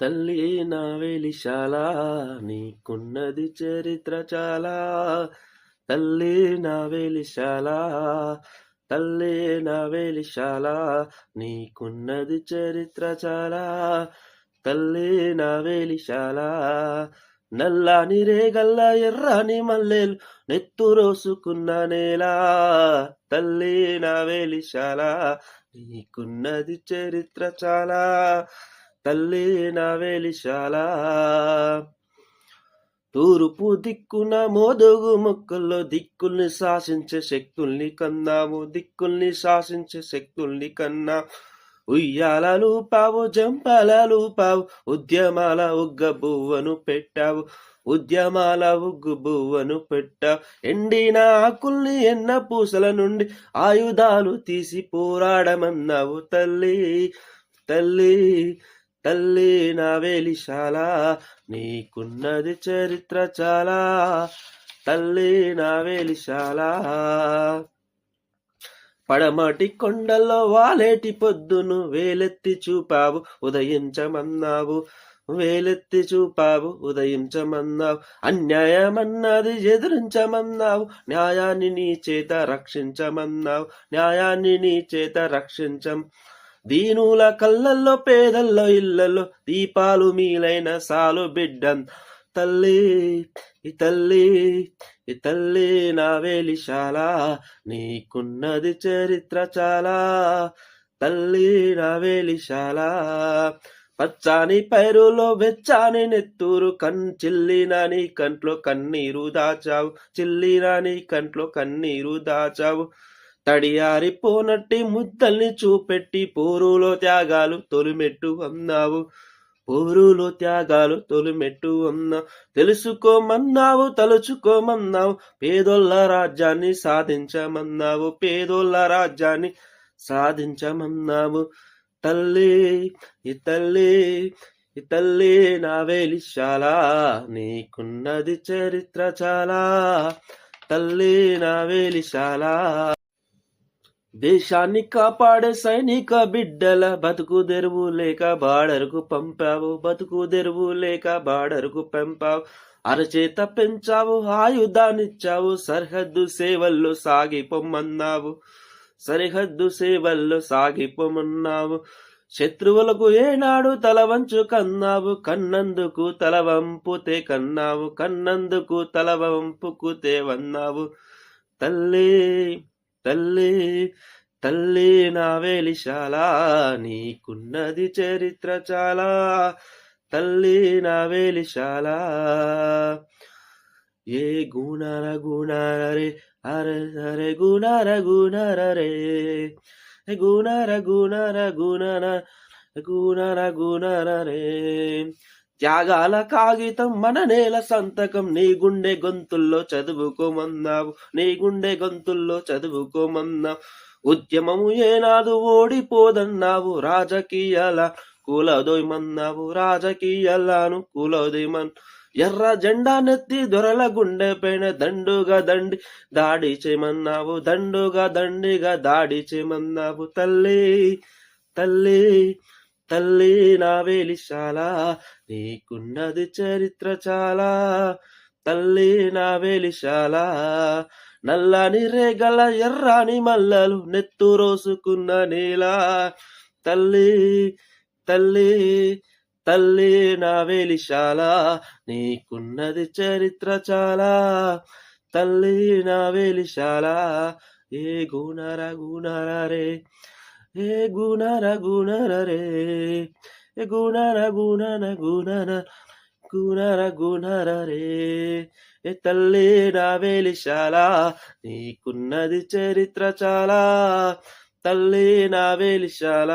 తల్లి నా వెలిశాల నీకున్నది చరిత్ర చాలా. తల్లి నా వెలిశాల తల్లి నా వెలిశాల నీకున్నది చరిత్ర చాలా. తల్లి నా వెలిశాల నల్లాని రేగల్ల ఎర్రాని మల్లెలు నెత్తు రోసుకున్న నేల. తల్లి నా వెలిశాల నీకున్నది చరిత్ర చాలా. తల్లి నా వెలిశాల. తూర్పు దిక్కున మోదుగు మొక్కల్లో దిక్కుల్ని శాసించే శక్తుల్ని కన్నాము దిక్కుల్ని శాసించే శక్తుల్ని కన్నా. ఉయ్యాలలు పావు జంపాలలు పావు ఉద్యమాల ఉగ్గ బువ్వను పెట్టావు ఉద్యమాల ఉగ్గు బువ్వను పెట్టావు. ఎండిన ఆకుల్ని ఎన్న పూసల నుండి ఆయుధాలు తీసి పోరాడమన్నావు తల్లి తల్లి. తల్లి నా వేలిశాల నీకున్నది చరిత్ర చాలా. తల్లి నా వేలిశాల పడమటి కొండల్లో వాలేటి పొద్దును వేలెత్తి చూపావు ఉదయించమన్నావు. వేలెత్తి చూపావు ఉదయించమన్నావు. అన్యాయమన్నది ఎదురించమన్నావు. న్యాయాన్ని నీ చేత రక్షించమన్నావు. న్యాయాన్ని నీ చేత రక్షించం. దీనుల కళ్ళల్లో పేదల్లో ఇళ్ళల్లో దీపాలు మీలైన సాలు బిడ్డం తల్లి ఈ తల్లి ఈ తల్లి నా వేలిశాల నీకున్నది చరిత్ర చాలా. తల్లి నా వేలిశాల పచ్చాని పైరులో వెచ్చాని నెత్తూరు కన్ చిల్లిన నీ కంట్లో కన్నీరు దాచావు చిల్లిన నీ కంట్లో కన్నీరు దాచావు. తడియారిపోనట్టి ముద్దల్ని చూపెట్టి పోరులో త్యాగాలు తొలిమెట్టు అన్నావు. పోరులో త్యాగాలు తొలిమెట్టు అన్నావు. తెలుసుకోమన్నావు తలుచుకోమన్నావు. పేదోళ్ళ రాజ్యాన్ని సాధించమన్నావు. పేదోళ్ళ రాజ్యాన్ని సాధించమన్నావు. తల్లి ఈ తల్లి ఈ తల్లి నా వేలిశాల. నీకున్నది చరిత్ర చాలా. తల్లి నా వేలిశాల. దేశాన్ని కాపాడే సైనిక బిడ్డల బతుకు తెరువు లేక బాడరుకు పంపావు బతుకు తెరువు లేక బాడరుకు పంపావు. అరచేత పెంచావు ఆయుధానిచ్చావు సరిహద్దు సేవల్లో సాగిపోమన్నావు సరిహద్దు సేవల్లో సాగిపోమన్నావు శత్రువులకు ఏనాడు తల వంచు కన్నావు కన్నందుకు తల వంపుతే కన్నావు కన్నందుకు తల వంపుకుతే వన్నావు. తల్లి తల్లి తల్లి నా వేలిశాల నీకున్నది చరిత్ర చాలా. తల్లి నా వేలిశాల ఏ గుణర గుణర రే అరే అరే గుణర గుణర రే. గుణర గుణర గుణర గుణర గుణర రే. త్యాగాల కాగితం మన నేల సంతకం నీ గుండె గొంతుల్లో చదువుకోమన్నావు నీ గుండె గొంతుల్లో చదువుకోమన్నావు. ఉద్యమము ఏనాడు ఓడిపోదన్నావు రాజకీయాల కూలదోయమన్నావు రాజకీయాలను కూలదోయమన్. ఎర్ర జెండా నెత్తి దొరల గుండె పైన దండుగా దండి దాడి చేయమన్నావు దండుగా దండిగా దాడి చేయమన్నావు. తల్లి తల్లి తల్లి నా వేలిశాల నీకున్నది చరిత్ర చాలా. తల్లి నా వేలిశాల నల్లని రేగల ఎర్రాని మల్లలు నెత్తు రోసుకున్న నేల. తల్లి తల్లి తల్లి నా వేలిశాల నీకున్నది చరిత్ర చాలా. తల్లి నా వేలిశాల ఏ గుణర గుణర రే. ఏ గుణర గుణర రే ఏ గుణర గుణన గుణన గుణర గుణర రే. ఏ తల్లి నా వేలిశాల నీకున్నది చరిత్ర చాలా. తల్లి నా వేలిశాల